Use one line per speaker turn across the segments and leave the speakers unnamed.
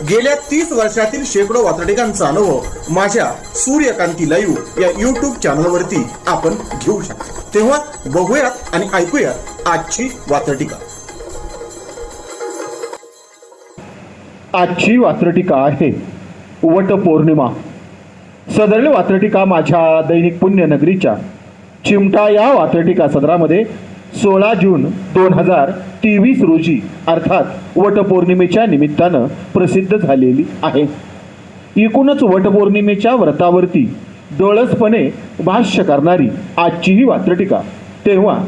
गेल्या तीस वर्षातील शेकडो वातडिकांचा अनुभव माझ्या सूर्यकांती लाईव्ह या युट्यूब चॅनलवरती आपण घेऊ शकतो. तेव्हा बघूयात आणि ऐकूयात आजची वातडिका
आजची वात्रटिका आहे वट पौर्णिमा सदरली वात्रटिका माझ्या दैनिक पुण्यनगरीच्या चिमटा या वात्रटिका सदरामध्ये सोळा जून दोन हजार तेवीस रोजी अर्थात वटपौर्णिमेच्या निमित्तानं प्रसिद्ध झालेली आहे. एकूणच वटपौर्णिमेच्या व्रतावरती डोळसपणे भाष्य करणारी आजची ही वात्रटिका तेव्हा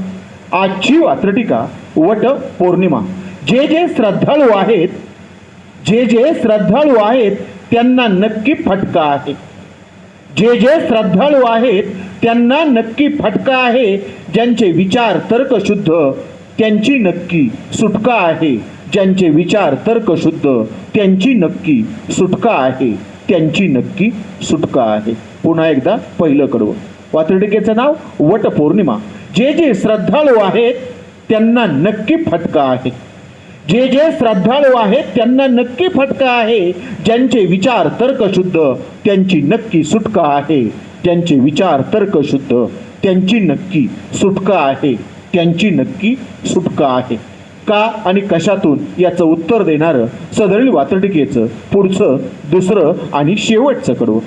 आजची वात्रटिका वट पौर्णिमा जे जे श्रद्धाळू आहेत जे जे श्रद्धाळू आहेत त्यांना नक्की फटका आहे. जे जे श्रद्धाळू आहेत त्यांना नक्की फटका आहे. ज्यांचे विचार तर्कशुद्ध त्यांची नक्की सुटका आहे. ज्यांचे विचार तर्कशुद्ध त्यांची नक्की सुटका आहे. त्यांची नक्की सुटका आहे. पुन्हा एकदा पहिलं कडवं. वात्रटिकेचं नाव वटपौर्णिमा. जे जे श्रद्धाळू आहेत त्यांना नक्की फटका आहे. जे जे श्रद्धाळू आहेत त्यांना नक्की फटका आहे. ज्यांचे विचार तर्कशुद्ध त्यांची नक्की सुटका आहे. त्यांचे विचार तर्कशुद्ध. त्यांची नक्की सुटका आहे. त्यांची नक्की सुटका आहे. का आणि कशातून याचं उत्तर देणारं सदरील वातटिकेचं पुढचं दुसरं आणि शेवटचं कडवं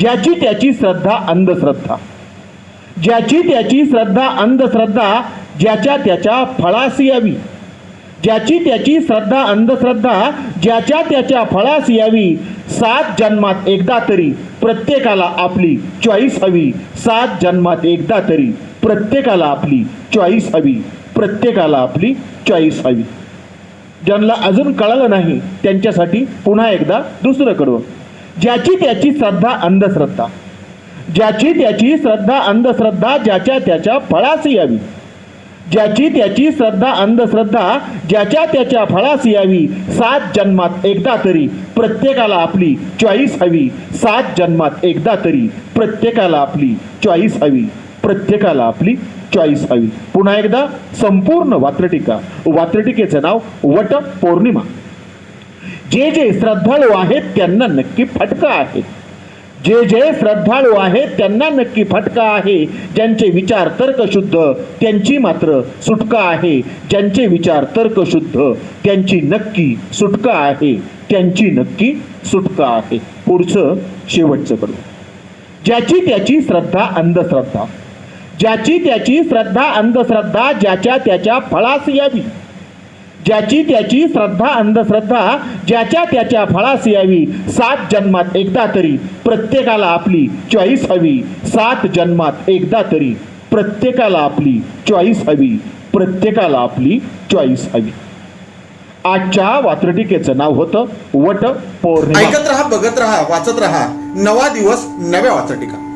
ज्याची त्याची श्रद्धा अंधश्रद्धा. ज्याची त्याची श्रद्धा अंधश्रद्धा ज्याच्या त्याच्या फळास यावी. ज्याची त्याची श्रद्धा अंधश्रद्धा ज्याच्या त्याच्या फळास यावी. सात जन्मात एकदा तरी प्रत्येकाला आपली चॉईस हवी. सात जन्मात एकदा तरी प्रत्येकाला आपली चॉईस हवी. प्रत्येकाला आपली चॉईस हवी. ज्यांना अजून कळलं नाही त्यांच्यासाठी पुन्हा एकदा दुसरं कडवं ज्याची त्याची श्रद्धा अंधश्रद्धा. ज्याची त्याची श्रद्धा अंधश्रद्धा ज्याच्या त्याच्या फळास यावी. ज्याची त्याची श्रद्धा अंधश्रद्धा ज्याच्या त्याच्या फळास यावी सात जन्मात एकदा तरी प्रत्येकाला आपली चॉईस हवी. सात जन्मात एकदा तरी प्रत्येकाला आपली चॉईस हवी. प्रत्येकाला आपली चॉईस हवी. पुन्हा एकदा संपूर्ण वात्रटिका. वात्रटिकेचं नाव वट पौर्णिमा जे जे श्रद्धाळू आहेत त्यांना नक्की फटका आहे. जे जे श्रद्धाळू आहेत त्यांना नक्की फटका आहे. ज्यांचे विचार तर्कशुद्ध त्यांची मात्र सुटका आहे. ज्यांचे विचार तर्कशुद्ध त्यांची नक्की सुटका आहे. त्यांची नक्की सुटका आहे. पुढचं शेवटचं करू ज्याची त्याची श्रद्धा अंधश्रद्धा. ज्याची त्याची श्रद्धा अंधश्रद्धा ज्याच्या त्याच्या फळास यावी. ज्याची त्याची श्रद्धा अंधश्रद्धा ज्याच्या त्याच्या फळास यावी. सात जन्मात एकदा तरी प्रत्येकाला आपली चॉईस हवी. सात जन्मात एकदा तरी प्रत्येकाला आपली चॉईस हवी. प्रत्येकाला आपली चॉईस हवी. आजच्या वात्रटिकेचं नाव होतं वट पौर्णिमा
ऐकत राहा बघत राहा वाचत राहा. नवा दिवस नव्या वात्रटिका.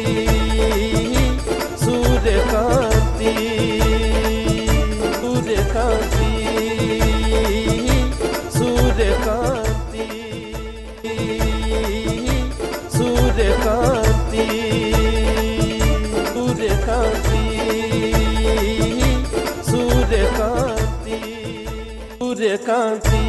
কাঁদি